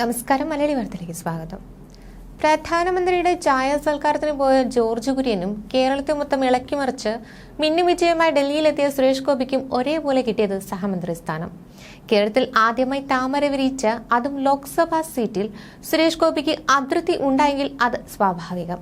നമസ്കാരം മലയാളി വാർത്തയിലേക്ക് സ്വാഗതം. പ്രധാനമന്ത്രിയുടെ ചായ സൽക്കാരത്തിന് പോയ ജോർജ് കുര്യനും കേരളത്തെ മൊത്തം ഇളക്കിമറിച്ച് മിന്നു വിജയമായി ഡൽഹിയിലെത്തിയ സുരേഷ് ഗോപിക്കും ഒരേപോലെ കിട്ടിയത് സഹമന്ത്രി സ്ഥാനം കേരളത്തിൽ ആദ്യമായി താമര വിരിയിച്ച അതും ലോക്സഭാ സീറ്റിൽ സുരേഷ് ഗോപിക്ക് അതൃപ്തി ഉണ്ടായെങ്കിൽ അത് സ്വാഭാവികം.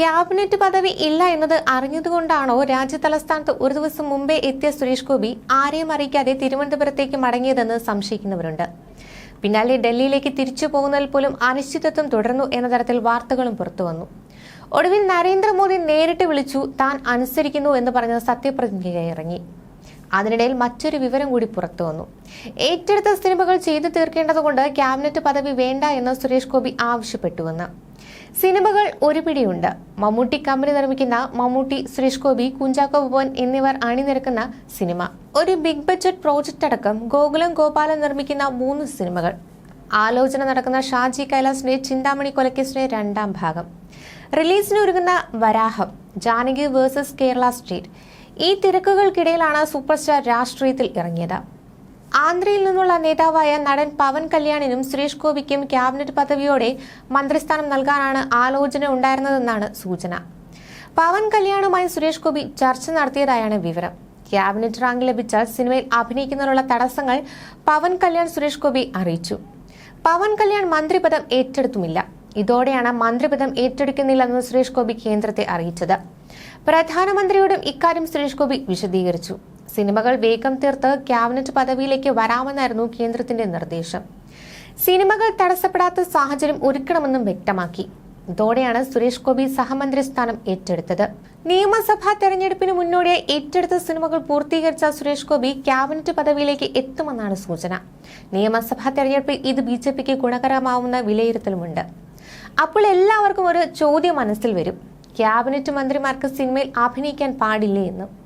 ക്യാബിനറ്റ് പദവി ഇല്ല എന്നത് അറിഞ്ഞതുകൊണ്ടാണോ രാജ്യ തലസ്ഥാനത്ത് ഒരു ദിവസം മുമ്പേ എത്തിയ സുരേഷ് ഗോപി ആരെയും അറിയിക്കാതെ തിരുവനന്തപുരത്തേക്ക് മടങ്ങിയതെന്ന് സംശയിക്കുന്നവരുണ്ട്. പിന്നാലെ ഡൽഹിയിലേക്ക് തിരിച്ചു പോകുന്നതിൽ പോലും അനിശ്ചിതത്വം തുടർന്നു എന്ന തരത്തിൽ വാർത്തകളും പുറത്തുവന്നു ഒടുവിൽ നരേന്ദ്രമോദി നേരിട്ട് വിളിച്ചു താൻ അനുസരിക്കുന്നു എന്ന് പറഞ്ഞ സത്യപ്രതിജ്ഞ ഇറങ്ങി. അതിനിടയിൽ മറ്റൊരു വിവരം കൂടി പുറത്തു വന്നു. ഏറ്റെടുത്ത സിനിമകൾ ചെയ്തു തീർക്കേണ്ടതുകൊണ്ട് ക്യാബിനറ്റ് പദവി വേണ്ട എന്ന് സുരേഷ് ഗോപി ആവശ്യപ്പെട്ടുവെന്ന് സിനിമകൾ ഒരു പിടിയുണ്ട്. മമ്മൂട്ടി കമ്പനി നിർമ്മിക്കുന്ന മമ്മൂട്ടി സുരേഷ് ഗോപി കുഞ്ചാക്കോ ഭവൻ എന്നിവർ അണിനിരക്കുന്ന സിനിമ. ഒരു ബിഗ് ബഡ്ജറ്റ് പ്രോജക്റ്റ് അടക്കം ഗോകുലം ഗോപാലൻ നിർമ്മിക്കുന്ന മൂന്ന് സിനിമകൾ. ആലോചന നടക്കുന്ന ഷാജി കൈലാസിന്റെ ചിന്താമണി കൊലക്കേസിന്റെ രണ്ടാം ഭാഗം. റിലീസിന് ഒരുങ്ങുന്ന വരാഹം ജാനകി വേഴ്സസ് കേരള സ്ട്രീറ്റ്. ഈ തിരക്കുകൾക്കിടയിലാണ് സൂപ്പർ സ്റ്റാർ രാഷ്ട്രീയത്തിൽ ഇറങ്ങിയത്. ആന്ധ്രയിൽ നിന്നുള്ള നേതാവായ നടൻ പവൻ കല്യാണിനും സുരേഷ് ഗോപിക്കും ക്യാബിനറ്റ് പദവിയോടെ മന്ത്രിസ്ഥാനം നൽകാനാണ് ആലോചന ഉണ്ടായിരുന്നതെന്നാണ് സൂചന. പവൻ കല്യാണുമായി സുരേഷ് ഗോപി ചർച്ച നടത്തിയതായാണ് വിവരം. ക്യാബിനറ്റ് റാങ്ക് ലഭിച്ചാൽ സിനിമയിൽ അഭിനയിക്കുന്നതിനുള്ള തടസ്സങ്ങൾ പവൻ കല്യാൺ സുരേഷ് ഗോപി അറിയിച്ചു. പവൻ കല്യാൺ മന്ത്രിപദം ഏറ്റെടുത്തുമില്ല. ഇതോടെയാണ് മന്ത്രിപദം ഏറ്റെടുക്കുന്നില്ലെന്ന് സുരേഷ് ഗോപി കേന്ദ്രത്തെ അറിയിച്ചത്. പ്രധാനമന്ത്രിയോടും ഇക്കാര്യം സുരേഷ് ഗോപി വിശദീകരിച്ചു. സിനിമകൾ വേഗം തീർത്ത് ക്യാബിനറ്റ് പദവിയിലേക്ക് വരാമെന്നായിരുന്നു കേന്ദ്രത്തിന്റെ നിർദ്ദേശം. സിനിമകൾ തടസ്സപ്പെടാത്ത സാഹചര്യം ഒരുക്കണമെന്നും വ്യക്തമാക്കി. ഇതോടെയാണ് സുരേഷ് ഗോപി സഹമന്ത്രി സ്ഥാനം ഏറ്റെടുത്തത്. നിയമസഭാ തെരഞ്ഞെടുപ്പിന് മുന്നോടിയായി ഏറ്റെടുത്ത സിനിമകൾ പൂർത്തീകരിച്ച സുരേഷ് ഗോപി ക്യാബിനറ്റ് പദവിയിലേക്ക് എത്തുമെന്നാണ് സൂചന. നിയമസഭാ തെരഞ്ഞെടുപ്പിൽ ഇത് ബി ജെ പിക്ക് ഗുണകരമാവുന്ന വിലയിരുത്തലുമുണ്ട്. അപ്പോൾ എല്ലാവർക്കും ഒരു ചോദ്യം മനസ്സിൽ വരും. ക്യാബിനറ്റ് മന്ത്രിമാർക്ക് സിനിമയിൽ അഭിനയിക്കാൻ പാടില്ലേ എന്ന്.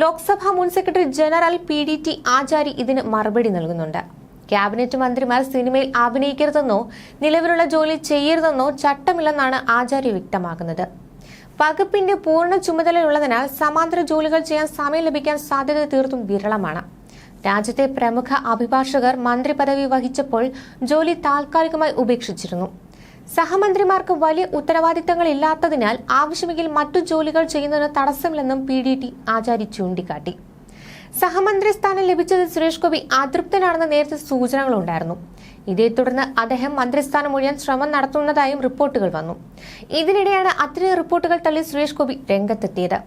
ലോക്സഭാ മുൻ secretary general P D T Achari ഇതിന് മറുപടി നൽകുന്നുണ്ട്. ക്യാബിനറ്റ് മന്ത്രിമാർ സിനിമയിൽ അഭിനയിക്കരുതെന്നോ നിലവിലുള്ള ജോലി ചെയ്യരുതെന്നോ ചട്ടമില്ലെന്നാണ് ആചാര്യ വ്യക്തമാക്കുന്നത്. വകുപ്പിന്റെ പൂർണ ചുമതലയുള്ളതിനാൽ സമാന്തര ജോലികൾ ചെയ്യാൻ സമയം ലഭിക്കാൻ സാധ്യത തീർത്തും വിരളമാണ്. രാജ്യത്തെ പ്രമുഖ അഭിഭാഷകർ മന്ത്രി പദവി വഹിച്ചപ്പോൾ ജോലി താൽക്കാലികമായി ഉപേക്ഷിച്ചിരുന്നു. സഹമന്ത്രിമാർക്ക് വലിയ ഉത്തരവാദിത്തങ്ങൾ ഇല്ലാത്തതിനാൽ ആവശ്യമെങ്കിൽ മറ്റു ജോലികൾ ചെയ്യുന്നതിന് തടസ്സമില്ലെന്നും പി ഡി ടി ആചാരി ചൂണ്ടിക്കാട്ടി. സഹമന്ത്രി സ്ഥാനം ലഭിച്ചത് സുരേഷ് ഗോപി അതൃപ്തനാണെന്ന് നേരത്തെ സൂചനകളുണ്ടായിരുന്നു. ഇതേ തുടർന്ന് അദ്ദേഹം മന്ത്രിസ്ഥാനം ഒഴിയാൻ ശ്രമം നടത്തുന്നതായും റിപ്പോർട്ടുകൾ വന്നു. ഇതിനിടെയാണ് അത്തരം റിപ്പോർട്ടുകൾ തള്ളി സുരേഷ് ഗോപി രംഗത്തെത്തിയത്.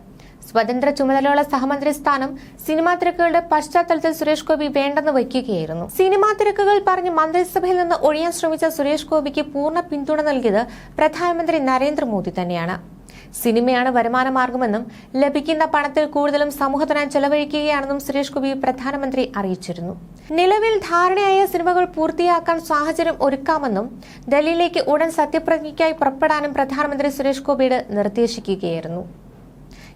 സ്വതന്ത്ര ചുമതലയുള്ള സഹമന്ത്രി സ്ഥാനം സിനിമാ തിരക്കുകളുടെ പശ്ചാത്തലത്തിൽ സുരേഷ് ഗോപി വേണ്ടെന്ന് വയ്ക്കുകയായിരുന്നു. സിനിമാ തിരക്കുകൾ പറഞ്ഞ് മന്ത്രിസഭയിൽ നിന്ന് ഒഴിയാൻ ശ്രമിച്ച സുരേഷ് ഗോപിക്ക് പൂർണ പിന്തുണ നൽകിയത് പ്രധാനമന്ത്രി നരേന്ദ്രമോദി തന്നെയാണ്. സിനിമയാണ് വരുമാന മാർഗമെന്നും ലഭിക്കുന്ന പണത്തിൽ കൂടുതലും സമൂഹത്തിനായി ചെലവഴിക്കുകയാണെന്നും സുരേഷ് ഗോപി പ്രധാനമന്ത്രി അറിയിച്ചിരുന്നു. നിലവിൽ ധാരണയായ സിനിമകൾ പൂർത്തിയാക്കാൻ സാഹചര്യം ഒരുക്കാമെന്നും ഡൽഹിയിലേക്ക് ഉടൻ സത്യപ്രതിജ്ഞയ്ക്കായി പുറപ്പെടാനും പ്രധാനമന്ത്രി സുരേഷ് ഗോപിയുടെ നിർദ്ദേശിക്കുകയായിരുന്നു.